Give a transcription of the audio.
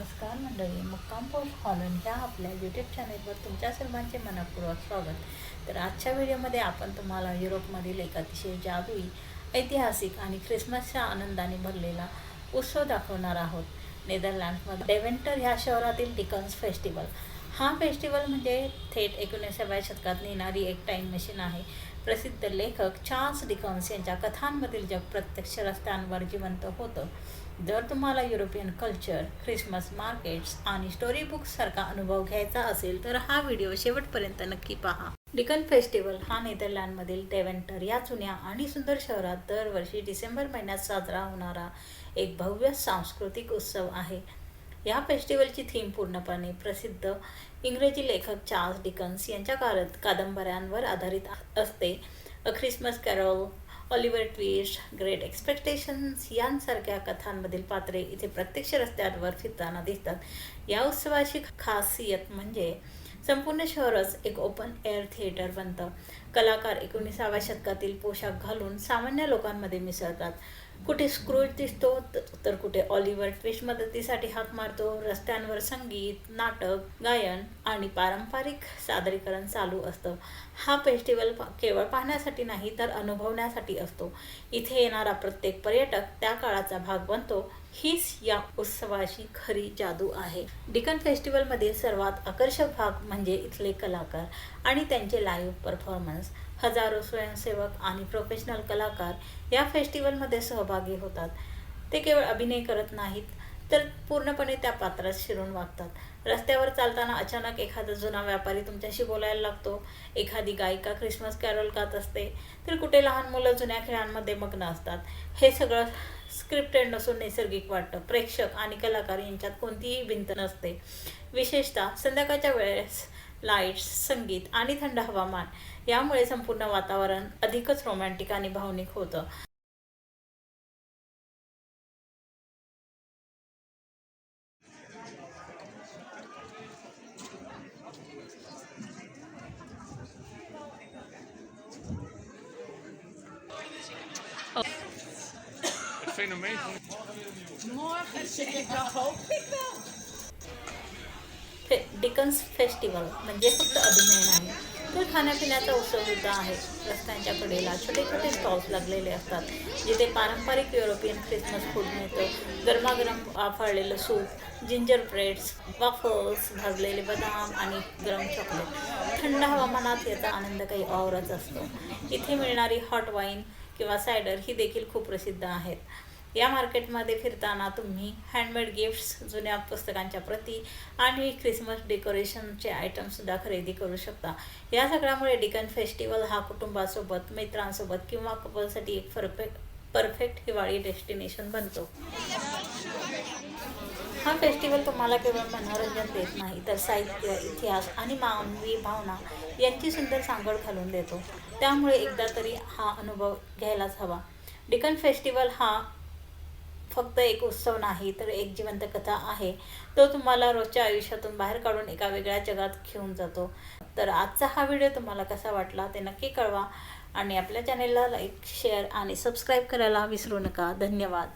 नमस्कार मंडळी मुक्काम पोस्ट हॉलन ह्या आपल्या यूट्यूब चॅनेलवर तुमच्या सर्वांचे मनपूर्वक स्वागत. तर आजच्या व्हिडिओमध्ये आपण तुम्हाला युरोपमधील एक अतिशय जादुई ऐतिहासिक आणि ख्रिसमसच्या आनंदाने भरलेला उत्सव दाखवणार आहोत. नेदरलँड्समध्ये डेव्हेंटर ह्या शहरातील डिकन्स फेस्टिवल. हा फेस्टिवल म्हणजे थेट एकोणीसाव्या शतकात नेणारी एक टाईम मशीन आहे. प्रसिद्ध लेखक चार्ल्स डिकॉन्स यांच्या कथांमधील जग प्रत्यक्ष रस्त्यांवर जिवंत होतं. जर तुम्हाला युरोपियन कल्चर ख्रिसमस मार्केट्स आणि स्टोरी बुक्स सारखा अनुभव घ्यायचा असेल तर हा व्हिडिओ शेवटपर्यंत नक्की पहा. डिकन फेस्टिवल हा नेदरलँडमधील टेव्हेंटर या जुन्या आणि सुंदर शहरात दरवर्षी डिसेंबर महिन्यात साजरा होणारा एक भव्य सांस्कृतिक उत्सव आहे. या फेस्टिवलची थीम पूर्णपणे प्रसिद्ध. इंग्रजी लेखक चार्ल्स डिकन्स यांच्या कारत कादंबऱ्यांवर आधारित असते. A Christmas carol Oliver Twist great expectations यांसारख्या कथांमधील पात्रे इथे प्रत्यक्ष रस्त्यांवर फिरताना दिसतात. या उत्सवाची खासियत म्हणजे संपूर्ण शहरच एक ओपन एअर थिएटर बनतं. कलाकार एकोणीसाव्या शतकातील पोशाख घालून सामान्य लोकांमध्ये मिसळतात. कुठे स्क्रूज दिसतो तर कुठे ऑलिव्हर ट्विस्ट मदतीसाठी हाक मारतो रस्त्यांवर संगीत नाटक गायन आणि पारंपरिक सादरीकरण चालू असतं. हा फेस्टिवल केवळ पाहण्यासाठी नाही तर अनुभवण्यासाठी असतो. इथे येणारा प्रत्येक पर्यटक त्या काळाचा भाग बनतो. हीच या उत्सवाची खरी जादू आहे. डिकन फेस्टिवलमधील सर्वात आकर्षक भाग म्हणजे इथले कलाकार आणि त्यांचे लाईव्ह परफॉर्मन्स हजारो स्वयंसेवक आणि प्रोफेशनल कलाकार या फेस्टिवलमध्ये सहभागी होतात. ते केवळ अभिनय करत नाहीत तर पूर्णपणे त्या पात्रात शिरून वागतात. रस्त्यावर चालताना अचानक एखादा जुना व्यापारी तुमच्याशी बोलायला लागतो. एखादी गायिका ख्रिसमस कॅरोल गात असते. तर कुठे लहान मुलं जुन्या खेळांमध्ये मग्न असतात. हे सगळं स्क्रिप्टेड नसून नैसर्गिक वाटतं. प्रेक्षक आणि कलाकार यांच्यात कोणतीही भिंत नसते. विशेषतः संध्याकाळच्या वेळेस लाईट्स संगीत आणि थंड हवामान यामुळे संपूर्ण वातावरण अधिकच रोमॅन्टिक आणि भावनिक होतं. Het fenomeen van Morgen zeg ik, dat hoop ik wel. Dickens festival म्हणजे फक्त अभिनय नाही. तर खाण्यापिण्याचा उत्सव सुद्धा आहे. रस्त्यांच्या कडेला छोटे छोटे स्टॉल्स लागलेले असतात जिथे पारंपरिक युरोपियन ख्रिसमस फूड मिळतं. गरमागरम वाफळलेलं सूप जिंजर ब्रेड्स वाफल्स भाजलेले बदाम आणि गरम चॉकलेट थंड हवामानात याचा आनंद काही औरच असतो. इथे मिळणारी हॉट वाईन किंवा सायडर ही देखील खूप प्रसिद्ध आहेत. या मार्केटमध्ये फिरताना तुम्ही हँडमेड गिफ्ट्स जुन्या पुस्तकांच्या प्रती आणि ख्रिसमस डेकोरेशनचे आयटमसुद्धा खरेदी करू शकता. या सगळ्यामुळे डिकन फेस्टिवल हा कुटुंबासोबत मित्रांसोबत किंवा कपलसाठी एक परफेक्ट परफेक्ट हिवाळी डेस्टिनेशन बनतो. हा फेस्टिवल तुम्हाला केवळ मनोरंजन देत नाही तर साहित्य इतिहास आणि मानवी भावना यांची सुंदर सांगड घालून देतो. त्यामुळे एकदा तरी हा अनुभव घ्यायलाच हवा. डिकन फेस्टिवल हा फक्त एक उत्सव नाही तर एक जिवंत कथा आहे. तो तुम्हाला रोजच्या आयुष्यातून बाहेर काढून एका वेगळ्या जगात घेऊन जातो. तर आजचा हा व्हिडिओ तुम्हाला कसा वाटला ते नक्की कळवा. आणि आपल्या चॅनेलला लाईक शेअर आणि सबस्क्राईब करायला विसरू नका. धन्यवाद.